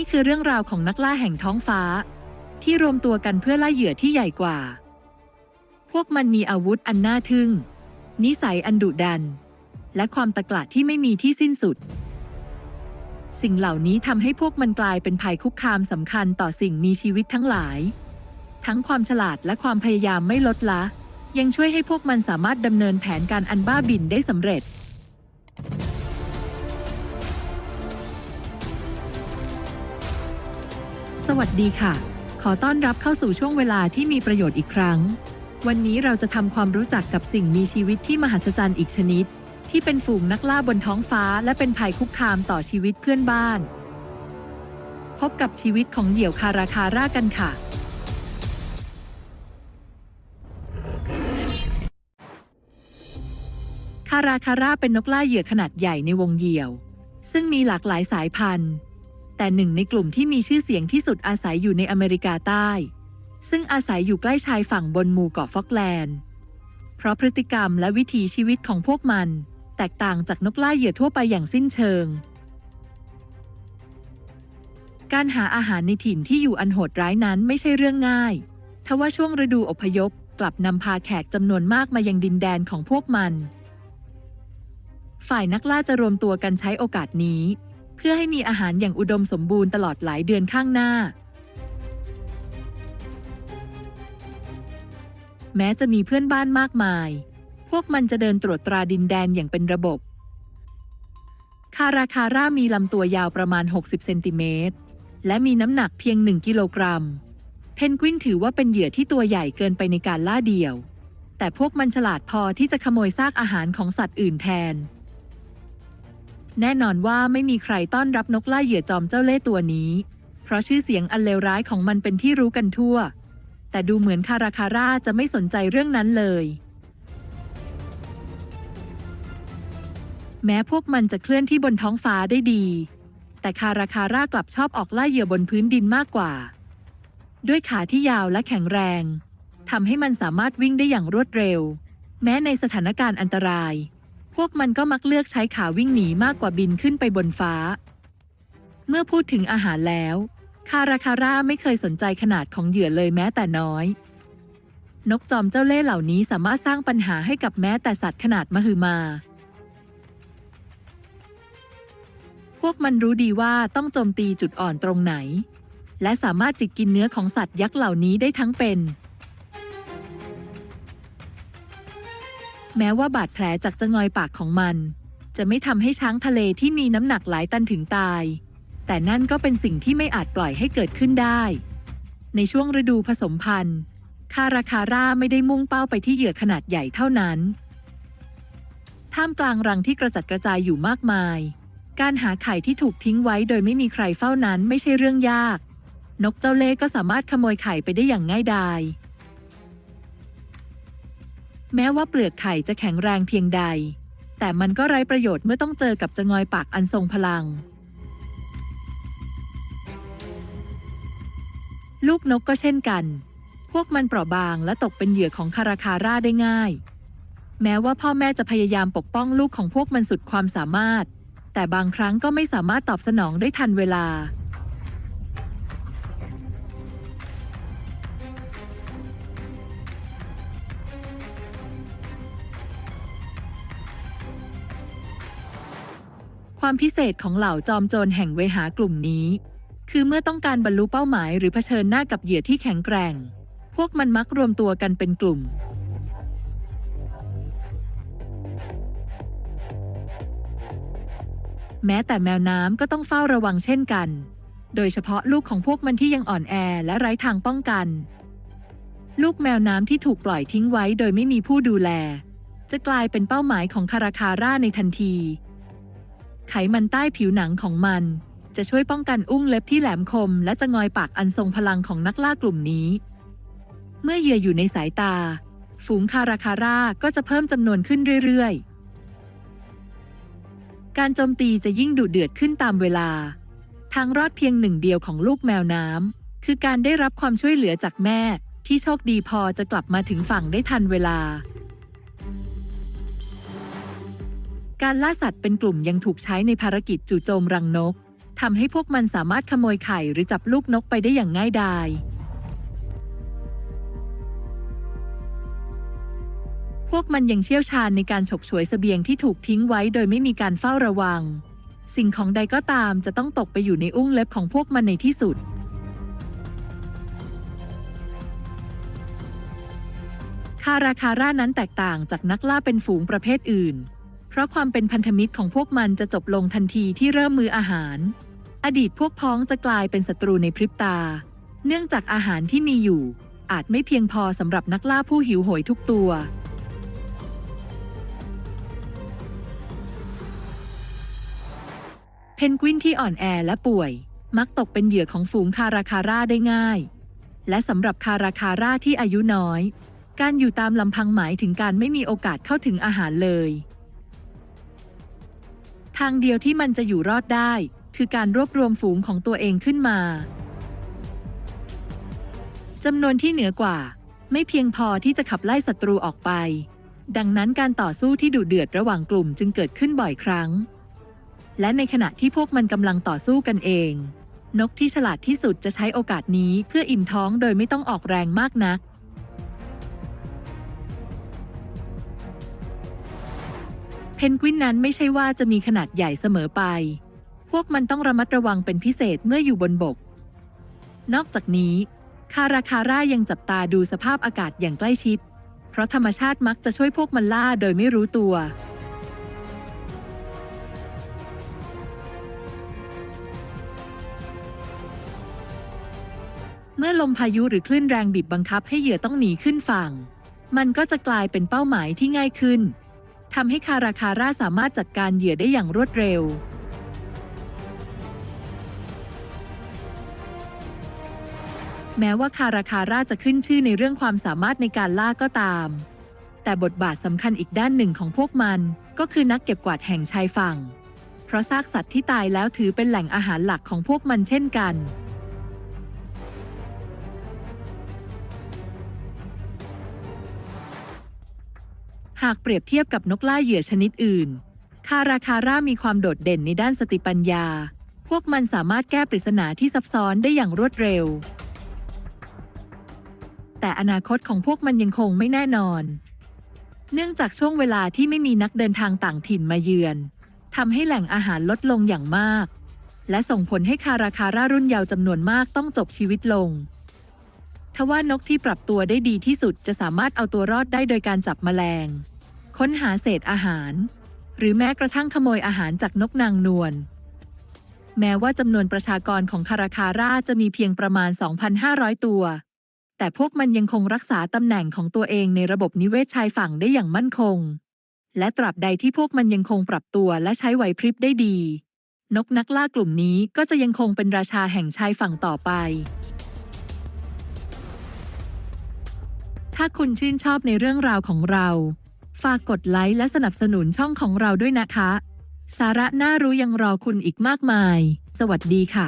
นี่คือเรื่องราวของนักล่าแห่งท้องฟ้า ที่รวมตัวกันเพื่อล่าเหยื่อที่ใหญ่กว่า พวกมันมีอาวุธอันน่าทึ่ง นิสัยอันดุดัน และความตะกละที่ไม่มีที่สิ้นสุด สิ่งเหล่านี้ทำให้พวกมันกลายเป็นภัยคุกคามสำคัญต่อสิ่งมีชีวิตทั้งหลาย ทั้งความฉลาดและความพยายามไม่ลดละ ยังช่วยให้พวกมันสามารถดำเนินแผนการอันบ้าบินได้สำเร็จ สวัสดีค่ะ ขอต้อนรับเข้าสู่ช่วงเวลาที่มีประโยชน์อีกครั้ง วันนี้เราจะทำความรู้จักกับสิ่งมีชีวิตที่มหัศจรรย์อีกชนิด ที่เป็นฝูงนักล่าบนท้องฟ้า และเป็นภัยคุกคามต่อชีวิตเพื่อนบ้าน พบกับชีวิตของเหยี่ยวคาราคาร่ากันค่ะ คาราคาร่าเป็นนกล่าเหยื่อขนาดใหญ่ในวงเหยี่ยว ซึ่งมีหลากหลายสายพันธุ์ แต่หนึ่งในกลุ่มที่มีชื่อเสียงที่สุดอาศัยอยู่ในอเมริกาใต้ ซึ่งอาศัยอยู่ใกล้ชายฝั่งบนหมู่เกาะฟอกแลนด์ เพราะพฤติกรรมและวิถีชีวิตของพวกมัน แตกต่างจากนกล่าเหยื่อทั่วไปอย่างสิ้นเชิง การหาอาหารในถิ่นที่อยู่อันโหดร้ายนั้นไม่ใช่เรื่องง่าย ทว่าช่วงฤดูอพยพกลับนำพาแขกจำนวนมากมายังดินแดนของพวกมัน ฝ่ายนักล่าจะรวมตัวกันใช้โอกาสนี้ เพื่อให้มีอาหารอย่างอุดมสมบูรณ์ตลอดหลายเดือนข้างหน้า แม้จะมีเพื่อนบ้านมากมาย พวกมันจะเดินตรวจตราดินแดนอย่างเป็นระบบ คาราคาร่ามีลำตัวยาวประมาณ 60 เซนติเมตร และมีน้ำหนักเพียง 1 กิโลกรัม เพนกวินถือว่าเป็นเหยื่อที่ตัวใหญ่เกินไปในการล่าเดี่ยว แต่พวกมันฉลาดพอที่จะขโมยซากอาหารของสัตว์อื่นแทน แน่นอนว่าไม่มีใครต้อนรับนกล่าเหยื่อจอมเจ้าเล่ห์ตัวนี้ เพราะชื่อเสียงอันเลวร้ายของมันเป็นที่รู้กันทั่ว แต่ดูเหมือนคาราคาร่าจะไม่สนใจเรื่องนั้นเลย แม้พวกมันจะเคลื่อนที่บนท้องฟ้าได้ดี แต่คาราคาร่ากลับชอบออกล่าเหยื่อบนพื้นดินมากกว่า ด้วยขาที่ยาวและแข็งแรงทำให้มันสามารถวิ่งได้อย่างรวดเร็ว แม้ในสถานการณ์อันตราย วกมันก็มักเลือกใช้ขาวิ่งหนีมากกว่าบินขึ้นไปบนฟ้า เมื่อพูดถึงอาหารแล้ว คาราคาร่าไม่เคยสนใจขนาดของเหยื่อเลยแม้แต่น้อย นกจอมเจ้าเล่ห์เหล่านี้สามารถสร้างปัญหาให้กับแม้แต่สัตว์ขนาดมหึมา พวกมันรู้ดีว่าต้องโจมตีจุดอ่อนตรงไหน และสามารถจิกกินเนื้อของสัตว์ยักษ์เหล่านี้ได้ทั้งเป็น แม้ว่าบาดแผลจากจะงอยปากของมัน จะไม่ทำให้ช้างทะเลที่มีน้ำหนักหลายตันถึงตาย แต่นั่นก็เป็นสิ่งที่ไม่อาจปล่อยให้เกิดขึ้นได้ ในช่วงฤดูผสมพันธุ์ คาราคาร่าไม่ได้มุ่งเป้าไปที่เหยื่อขนาดใหญ่เท่านั้น ท่ามกลางรังที่กระจัดกระจายอยู่มากมาย การหาไข่ที่ถูกทิ้งไว้โดยไม่มีใครเฝ้านั้นไม่ใช่เรื่องยาก นกเจ้าเล่ห์ก็สามารถขโมยไข่ไปได้อย่างง่ายดาย แม้ว่าเปลือกไข่จะแข็งแรงเพียงใด แต่มันก็ไร้ประโยชน์เมื่อต้องเจอกับจะงอยปากอันทรงพลัง ลูกนกก็เช่นกัน พวกมันเปราะบางและตกเป็นเหยื่อของคาราคาร่าได้ง่าย แม้ว่าพ่อแม่จะพยายามปกป้องลูกของพวกมันสุดความสามารถ แต่บางครั้งก็ไม่สามารถตอบสนองได้ทันเวลา ความพิเศษของเหล่าจอมโจรแห่งเวหากลุ่มนี้ คือเมื่อต้องการบรรลุเป้าหมายหรือเผชิญหน้ากับเหยื่อที่แข็งแกร่ง พวกมันมักรวมตัวกันเป็นกลุ่ม แม้แต่แมวน้ำก็ต้องเฝ้าระวังเช่นกัน โดยเฉพาะลูกของพวกมันที่ยังอ่อนแอและไร้ทางป้องกัน ลูกแมวน้ำที่ถูกปล่อยทิ้งไว้โดยไม่มีผู้ดูแล จะกลายเป็นเป้าหมายของคาราคาร่าในทันที ไขมันใต้ผิวหนังของมัน จะช่วยป้องกันอุ้งเล็บที่แหลมคม และจะงอยปากอันทรงพลังของนักล่ากลุ่มนี้ เมื่อเหยื่ออยู่ในสายตา ฝูงคาราคาร่าก็จะเพิ่มจำนวนขึ้นเรื่อยๆ การโจมตีจะยิ่งดุเดือดขึ้นตามเวลา ทางรอดเพียงหนึ่งเดียวของลูกแมวน้ำคือการได้รับความช่วยเหลือจากแม่ที่โชคดีพอจะกลับมาถึงฝั่งได้ทันเวลา การล่าสัตว์เป็นกลุ่มยังถูกใช้ในภารกิจจู่โจมรังนกทำให้พวกมันสามารถขโมยไข่หรือจับลูกนกไปได้อย่างง่ายดายพวกมันยังเชี่ยวชาญในการฉกฉวยเสบียงที่ถูกทิ้งไว้โดยไม่มีการเฝ้าระวัง สิ่งของใดก็ตามจะต้องตกไปอยู่ในอุ้งเล็บของพวกมันในที่สุด คาราคาร่านั้นแตกต่างจากนักล่าเป็นฝูงประเภทอื่น เพราะความเป็นพันธมิตรของพวกมันจะจบลงทันทีที่เริ่มมืออาหาร อดีตพวกพ้องจะกลายเป็นศัตรูในพริบตา เนื่องจากอาหารที่มีอยู่ อาจไม่เพียงพอสำหรับนักล่าผู้หิวโหยทุกตัว เพนกวินที่อ่อนแอและป่วย มักตกเป็นเหยื่อของฝูงคาราคาร่าได้ง่าย และสำหรับคาราคาร่าที่อายุน้อย การอยู่ตามลำพังหมายถึงการไม่มีโอกาสเข้าถึงอาหารเลย ทางเดียวที่มันจะอยู่รอดได้ คือการรวบรวมฝูงของตัวเองขึ้นมาจำนวนที่เหนือกว่า ไม่เพียงพอที่จะขับไล่ศัตรูออกไป ดังนั้นการต่อสู้ที่ดุเดือดระหว่างกลุ่มจึงเกิดขึ้นบ่อยครั้ง และในขณะที่พวกมันกำลังต่อสู้กันเอง นกที่ฉลาดที่สุดจะใช้โอกาสนี้เพื่ออิ่มท้องโดยไม่ต้องออกแรงมากนัก เพนกวินนั้นไม่ใช่ว่าจะมีขนาดใหญ่เสมอไป พวกมันต้องระมัดระวังเป็นพิเศษเมื่ออยู่บนบก นอกจากนี้ คาราคาร่ายังจับตาดูสภาพอากาศอย่างใกล้ชิด เพราะธรรมชาติมักจะช่วยพวกมันล่าโดยไม่รู้ตัว เมื่อลมพายุหรือคลื่นแรงบีบบังคับให้เหยื่อต้องหนีขึ้นฝั่ง มันก็จะกลายเป็นเป้าหมายที่ง่ายขึ้น ทำให้คาราคาร่าสามารถจัดการเหยื่อได้อย่างรวดเร็ว แม้ว่าคาราคาร่าจะขึ้นชื่อในเรื่องความสามารถในการล่าก็ตาม แต่บทบาทสำคัญอีกด้านหนึ่งของพวกมันก็คือนักเก็บกวาดแห่งชายฝั่ง เพราะซากสัตว์ที่ตายแล้วถือเป็นแหล่งอาหารหลักของพวกมันเช่นกัน หากเปรียบเทียบกับนกล่าเหยื่อชนิดอื่น คาราคาร่ามีความโดดเด่นในด้านสติปัญญา พวกมันสามารถแก้ปริศนาที่ซับซ้อนได้อย่างรวดเร็ว แต่อนาคตของพวกมันยังคงไม่แน่นอน เนื่องจากช่วงเวลาที่ไม่มีนักเดินทางต่างถิ่นมาเยือนทำให้แหล่งอาหารลดลงอย่างมาก และส่งผลให้คาราคาร่ารุ่นเยาว์จำนวนมากต้องจบชีวิตลง ทว่านกที่ปรับตัวได้ดีที่สุดจะสามารถเอาตัวรอดได้โดยการจับแมลง ค้นหาเศษอาหาร หรือแม้กระทั่งขโมยอาหารจากนกนางนวล แม้ว่าจำนวนประชากรของคาราคาร่าจะมีเพียงประมาณ 2,500 ตัว แต่พวกมันยังคงรักษาตำแหน่งของตัวเองในระบบนิเวศชายฝั่งได้อย่างมั่นคง และตราบใดที่พวกมันยังคงปรับตัวและใช้ไหวพริบได้ดี นกนักล่ากลุ่มนี้ก็จะยังคงเป็นราชาแห่งชายฝั่งต่อไป ถ้าคุณชื่นชอบในเรื่องราวของเรา ฝากกดไลค์และสนับสนุนช่องของเราด้วยนะคะ สาระน่ารู้ยังรอคุณอีกมากมาย สวัสดีค่ะ